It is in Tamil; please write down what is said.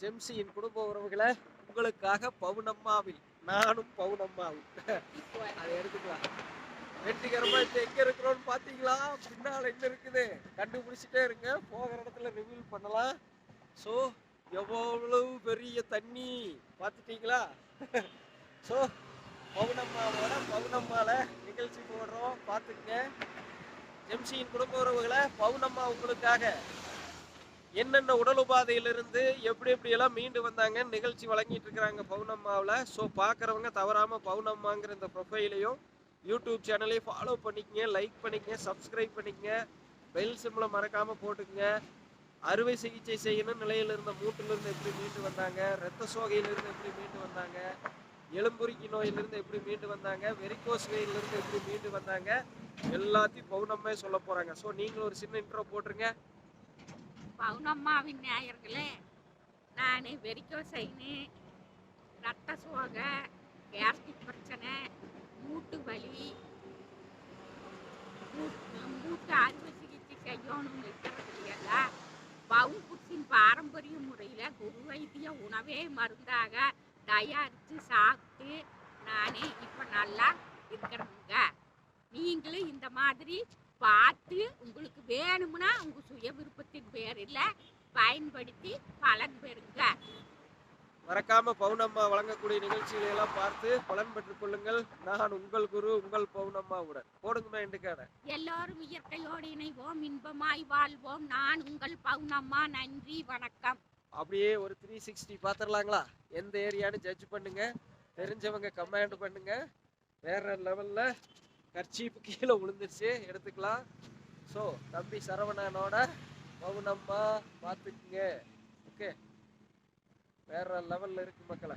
ஜெம்சியின் குடும்ப உறவுகளை உங்களுக்காக பவுனம்மாவில் நானும் பவுனம்மாவும். அதை எடுத்துக்கலாம். வெற்றிகரமா இப்ப எங்க இருக்கிறோம்னு பாத்தீங்களா? பின்னால என்ன இருக்குது? கண்டுபிடிச்சிட்டே இருங்க. போகிற இடத்துல ரிவீல் பண்ணலாம். ஸோ எவ்வளவு பெரிய தண்ணி? பார்த்துட்டீங்களா ஸோ பவுனம்மாவோட பவுனம்மால நிகழ்ச்சி போடுறோம். பார்த்துக்குங்க ஜெம்சியின் குடும்ப உறவுகளை பவுனம்மா உங்களுக்காக. என்னென்ன உடல் உபாதையிலிருந்து எப்படி எப்படியெல்லாம் மீண்டு வந்தாங்க நிகழ்ச்சி வழங்கிட்டு இருக்கிறாங்க பவுனம்மாவில். ஸோ பார்க்குறவங்க தவறாமல் பவுனம்மாங்கிற இந்த ப்ரொஃபைலையும் யூடியூப் சேனலையும் ஃபாலோ பண்ணிக்கங்க லைக் பண்ணிக்கங்க சப்ஸ்கிரைப் பண்ணிக்கங்க பெல் சிம்மில் மறக்காமல் போட்டுக்கங்க. அறுவை சிகிச்சை செய்யணும் நிலையில் இருந்த மூட்டிலிருந்து எப்படி மீண்டு வந்தாங்க இரத்த சோகையிலிருந்து எப்படி மீண்டு வந்தாங்க எலும்புருக்கி நோயிலிருந்து எப்படி மீண்டு வந்தாங்க வெரிகோஸ் வெயிலிருந்து எப்படி மீண்டு வந்தாங்க எல்லாத்தையும் பவுனம்மே சொல்ல போகிறாங்க ஸோ நீங்களும் ஒரு சின்ன இன்ட்ரோ போட்டுருங்க. பவுனம்மாவின் நேயர்களே நான் வெறிக்கோசைனு ரத்த சோகை கேஸ்டிக் பிரச்சனை மூட்டு வலி மூட்டு அறுவை சிகிச்சை செய்யணும் இருக்கிறதுல பவுன்புட்ஸின் பாரம்பரிய முறையில் குரு வைத்திய உணவே மருந்தாக தயாரித்து சாப்பிட்டு நானே இப்போ நல்லா இருக்கிறேங்க. நீங்களும் இந்த மாதிரி பார்த்து உங்களுக்கு வேணும்னா உங்க சுய விருப்பத்தின் பேரில் பயன்படுத்தி பலன் பெறுங்க. மறக்காம பவுனம்மா வழங்கக்கூடிய நிகழ்ச்சிகளை எல்லாம் பார்த்து பலன் பெற்றுக் கொள்ளுங்கள். நான் உங்கள் குரு உங்கள் பவுனம்மாவுடன். போடுங்கம்மா எண்டுக்கான எல்லோரும் இயற்கையோடு இணைவோம் இன்பமாய் வாழ்வோம். நான் உங்கள் பவுனம்மா நன்றி வணக்கம். அப்படியே ஒரு த்ரீ சிக்ஸ்டி பார்த்துடலாங்களா எந்த ஏரியான்னு ஜட்ஜ் பண்ணுங்க. தெரிஞ்சவங்க கமெண்ட் பண்ணுங்க. வேற லெவல்ல கர்ச்சீப்பு கீழே விழுந்துருச்சு எடுத்துக்கலாம். ஸோ தம்பி சரவணனோட பவுனம்மா பார்த்துக்குங்க. ஓகே வேற லெவல்ல இருக்கு மக்களை.